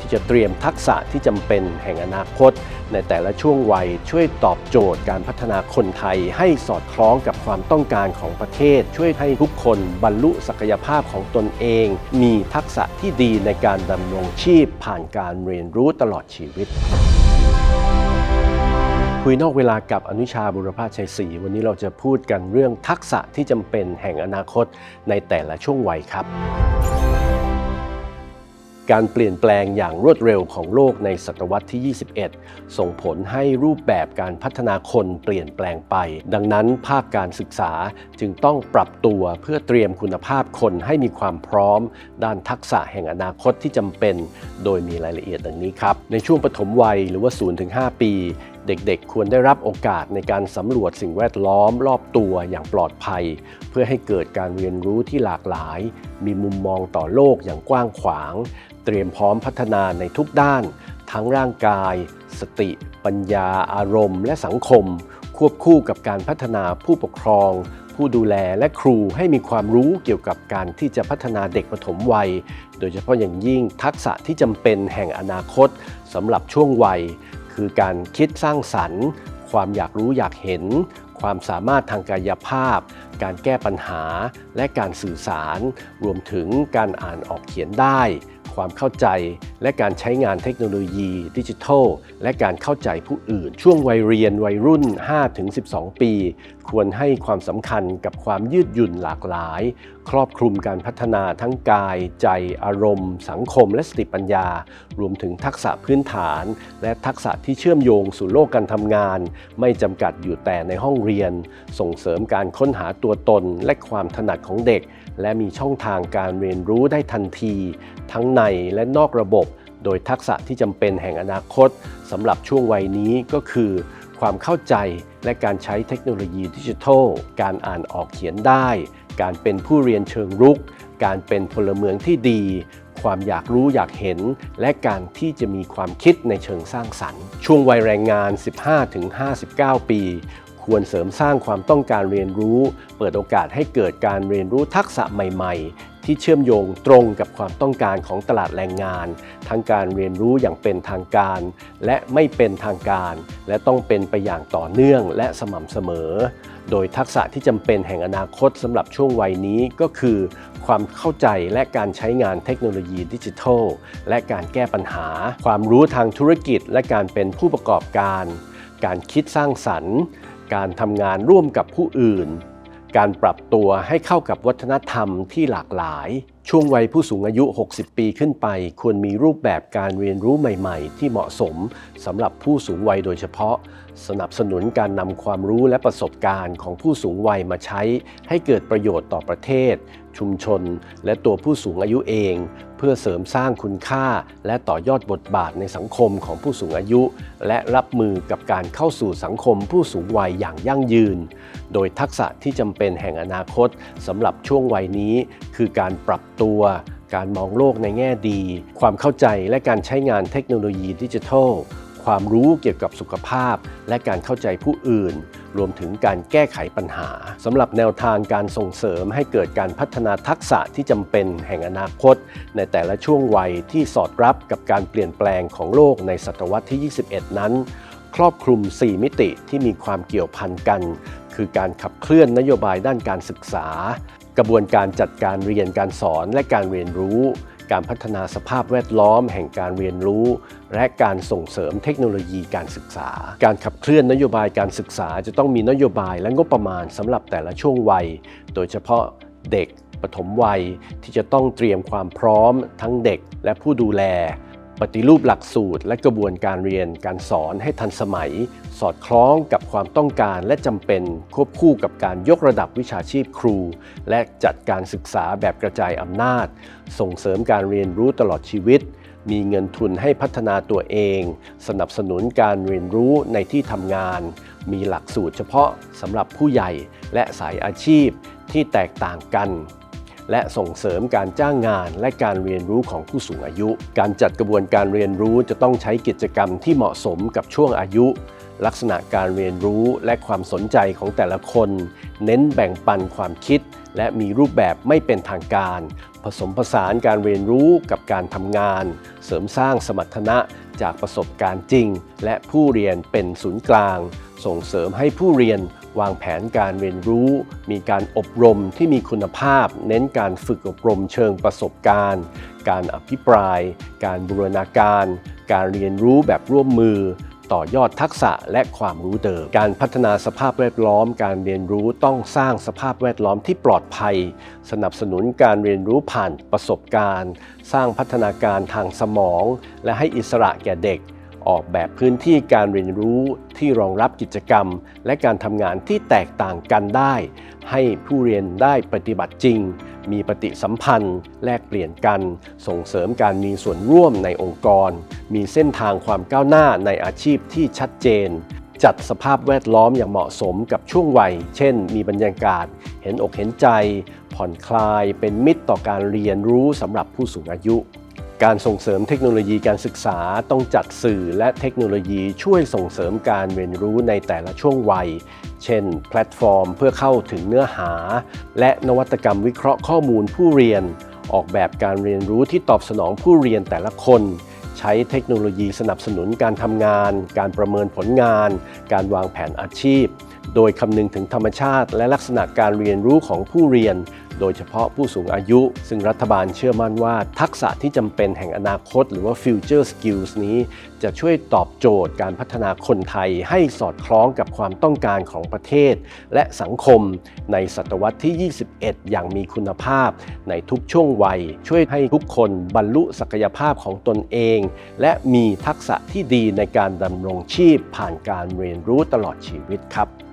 ที่จะเตรียมทักษะที่จำเป็นแห่งอนาคต ในแต่ละช่วงวัยช่วยตอบโจทย์การพัฒนาคนไทย ให้สอดคล้องกับความต้องการของประเทศ ช่วยให้ทุกคนบรรลุศักยภาพของตนเอง มีทักษะที่ดีในการดำรงชีพ ผ่านการเรียนรู้ตลอดชีวิตคุยนอกเวลากับอนุชาบุรพาชัยศรีวันนี้เราจะพูดกันเรื่องทักษะที่จำเป็นแห่งอนาคตในแต่ละช่วงวัยครับ การเปลี่ยนแปลงอย่างรวดเร็วของโลกในศตวรรษที่ 21 ส่งผลให้รูปแบบการพัฒนาคนเปลี่ยนแปลงไป ดังนั้นภาคการศึกษาจึงต้องปรับตัวเพื่อเตรียมคุณภาพคนให้มีความพร้อม ด้านทักษะแห่งอนาคตที่จำเป็น โดยมีรายละเอียดดังนี้ครับ ในช่วงปฐมวัยหรือว่า 0-5 ปี เด็กๆ ควรได้รับโอกาสในการสำรวจสิ่งแวดล้อมรอบตัวอย่างปลอดภัย เพื่อให้เกิดการเรียนรู้ที่หลากหลาย มีมุมมองต่อโลกอย่างกว้างขวาง เตรียมพร้อมพัฒนาในทุกด้าน ทั้งร่างกาย สติ ปัญญา อารมณ์ และสังคม ควบคู่กับการพัฒนาผู้ปกครอง ผู้ดูแลและครูให้มีความรู้เกี่ยวกับการที่จะพัฒนาเด็กปฐมวัย โดยเฉพาะอย่างยิ่งทักษะที่จำเป็นแห่งอนาคตสำหรับช่วงวัย คือการคิดสร้างสรรค์ ความอยากรู้อยากเห็น ความสามารถทางกายภาพ การแก้ปัญหา และการสื่อสาร รวมถึงการอ่านออกเขียนได้ ความเข้าใจ และการใช้งานเทคโนโลยี ดิจิทัล และการเข้าใจผู้อื่น ช่วงวัยเรียนวัยรุ่น 5-12 ปี ควรให้ความสำคัญกับความยืดหยุ่นหลากหลาย ครอบคลุมการพัฒนาทั้งกาย ใจ อารมณ์ สังคม และสติปัญญา รวมถึงทักษะพื้นฐาน และทักษะที่เชื่อมโยงสู่โลกการทำงาน ไม่จำกัดอยู่แต่ในห้องเรียน ส่งเสริมการค้นหาตัวตนและความถนัดของเด็ก และมีช่องทางการเรียนรู้ได้ทันที ทั้งในและนอกระบบ โดยทักษะที่จำเป็นแห่งอนาคตสำหรับช่วงวัยนี้ก็คือ ความเข้าใจและการใช้เทคโนโลยีดิจิทัล การอ่านออกเขียนได้ การเป็นผู้เรียนเชิงรุก การเป็นพลเมืองที่ดี ความอยากรู้อยากเห็น และการที่จะมีความคิดในเชิงสร้างสรรค์ ช่วงวัยแรงงาน 15-59 ปี ควรเสริมสร้างความต้องการเรียนรู้ เปิดโอกาสให้เกิดการเรียนรู้ทักษะใหม่ ๆ ที่เชื่อมโยงตรงกับความต้องการของตลาดแรงงาน ทั้งการเรียนรู้อย่างเป็นทางการ และไม่เป็นทางการ และต้องเป็นไปอย่างต่อเนื่องและสม่ำเสมอ โดยทักษะที่จำเป็นแห่งอนาคตสำหรับช่วงวัยนี้ก็คือ ความเข้าใจและการใช้งานเทคโนโลยีดิจิทัล และการแก้ปัญหา ความรู้ทางธุรกิจ และการเป็นผู้ประกอบการ การคิดสร้างสรรค์ การทำงานร่วมกับผู้อื่น การปรับตัวให้เข้ากับวัฒนธรรมที่หลากหลาย ช่วงวัยผู้สูงอายุ 60 ปีขึ้นไป ควรมีรูปแบบการเรียนรู้ใหม่ๆ ที่เหมาะสมสำหรับผู้สูงวัยโดยเฉพาะ สนับสนุนการนำความรู้และประสบการณ์ของผู้สูงวัยมาใช้ ให้เกิดประโยชน์ต่อประเทศ ชุมชน และตัวผู้สูงอายุเอง เพื่อเสริมสร้างคุณค่า และต่อยอดบทบาทในสังคมของผู้สูงอายุ และรับมือกับการเข้าสู่สังคมผู้สูงวัยอย่างยั่งยืน โดยทักษะที่จำเป็นแห่งอนาคตสำหรับช่วงวัยนี้ คือการปรับตัว การมองโลกในแง่ดี ความเข้าใจและการใช้งานเทคโนโลยีดิจิทัล ความรู้เกี่ยวกับสุขภาพ และการเข้าใจผู้อื่น รวมถึงการแก้ไขปัญหาสำหรับแนวทางการส่งเสริมให้เกิดการพัฒนาทักษะที่จำเป็นแห่งอนาคต ในแต่ละช่วงวัยที่สอดรับกับการเปลี่ยนแปลงของโลกในศตวรรษที่ 21 นั้นครอบคลุม 4 มิติที่มีความเกี่ยวพันกัน คือการขับเคลื่อนนโยบายด้านการศึกษา กระบวนการจัดการเรียนการสอนและการเรียนรู้ การพัฒนาสภาพแวดล้อมแห่งการเรียนรู้ และการส่งเสริมเทคโนโลยีการศึกษา การขับเคลื่อนนโยบายการศึกษาจะต้องมีนโยบายและงบประมาณสำหรับแต่ละช่วงวัย โดยเฉพาะเด็กปฐมวัยที่จะต้องเตรียมความพร้อมทั้งเด็กและผู้ดูแล ปฏิรูปหลักสูตร และกระบวนการเรียนการสอนให้ทันสมัย สอดคล้องกับความต้องการและจำเป็นควบคู่กับการยกระดับวิชาชีพครู และจัดการศึกษาแบบกระจายอำนาจ ส่งเสริมการเรียนรู้ตลอดชีวิต มีเงินทุนให้พัฒนาตัวเอง สนับสนุนการเรียนรู้ในที่ทำงาน มีหลักสูตรเฉพาะสำหรับผู้ใหญ่และสายอาชีพที่แตกต่างกัน และส่งเสริมการจ้างงานและการเรียนรู้ของผู้สูงอายุ การจัดกระบวนการเรียนรู้จะต้องใช้กิจกรรมที่เหมาะสมกับช่วงอายุ ลักษณะการเรียนรู้และความสนใจของแต่ละคน เน้นแบ่งปันความคิด และมีรูปแบบไม่เป็นทางการ ผสมผสานการเรียนรู้กับการทำงาน เสริมสร้างสมรรถนะจากประสบการณ์จริง และผู้เรียนเป็นศูนย์กลาง ส่งเสริมให้ผู้เรียน วางแผนการเรียนรู้ มีการอบรมที่มีคุณภาพ เน้นการฝึกอบรมเชิงประสบการณ์ การอภิปราย การบูรณาการ การเรียนรู้แบบร่วมมือ ต่อยอดทักษะและความรู้เดิม การพัฒนาสภาพแวดล้อม การเรียนรู้ต้องสร้างสภาพแวดล้อมที่ปลอดภัย สนับสนุนการเรียนรู้ผ่านประสบการณ์ สร้างพัฒนาการทางสมอง และให้อิสระแก่เด็ก ออกแบบพื้นที่การเรียนรู้ที่รองรับกิจกรรม และการทำงานที่แตกต่างกันได้ ให้ผู้เรียนได้ปฏิบัติจริง มีปฏิสัมพันธ์ แลกเปลี่ยนกัน ส่งเสริมการมีส่วนร่วมในองค์กร มีเส้นทางความก้าวหน้าในอาชีพที่ชัดเจนจัดสภาพแวดล้อมอย่างเหมาะสมกับช่วงวัย เช่น มีบรรยากาศ เห็นอกเห็นใจ ผ่อนคลาย เป็นมิตรต่อการเรียนรู้สำหรับผู้สูงอายุ การส่งเสริมเทคโนโลยีการศึกษาต้องจัดสื่อและเทคโนโลยีช่วยส่งเสริมการเรียนรู้ในแต่ละช่วงวัย เช่น แพลตฟอร์มเพื่อเข้าถึงเนื้อหา และนวัตกรรมวิเคราะห์ข้อมูลผู้เรียน ออกแบบการเรียนรู้ที่ตอบสนองผู้เรียนแต่ละคน ใช้เทคโนโลยีสนับสนุนการทำงาน การประเมินผลงาน การวางแผนอาชีพ โดยคำนึงถึงธรรมชาติ และลักษณะการเรียนรู้ของผู้เรียน โดยเฉพาะผู้สูงอายุ ซึ่งรัฐบาลเชื่อมั่นว่า ทักษะที่จำเป็นแห่งอนาคต หรือว่า future skills นี้ จะช่วยตอบโจทย์การพัฒนาคนไทยให้สอดคล้องกับความต้องการของประเทศ และสังคมในศตวรรษที่ 21 อย่างมีคุณภาพ ในทุกช่วงวัย ช่วยให้ทุกคนบรรลุศักยภาพของตนเอง และมีทักษะที่ดีในการดำรงชีพผ่านการเรียนรู้ตลอดชีวิตครับ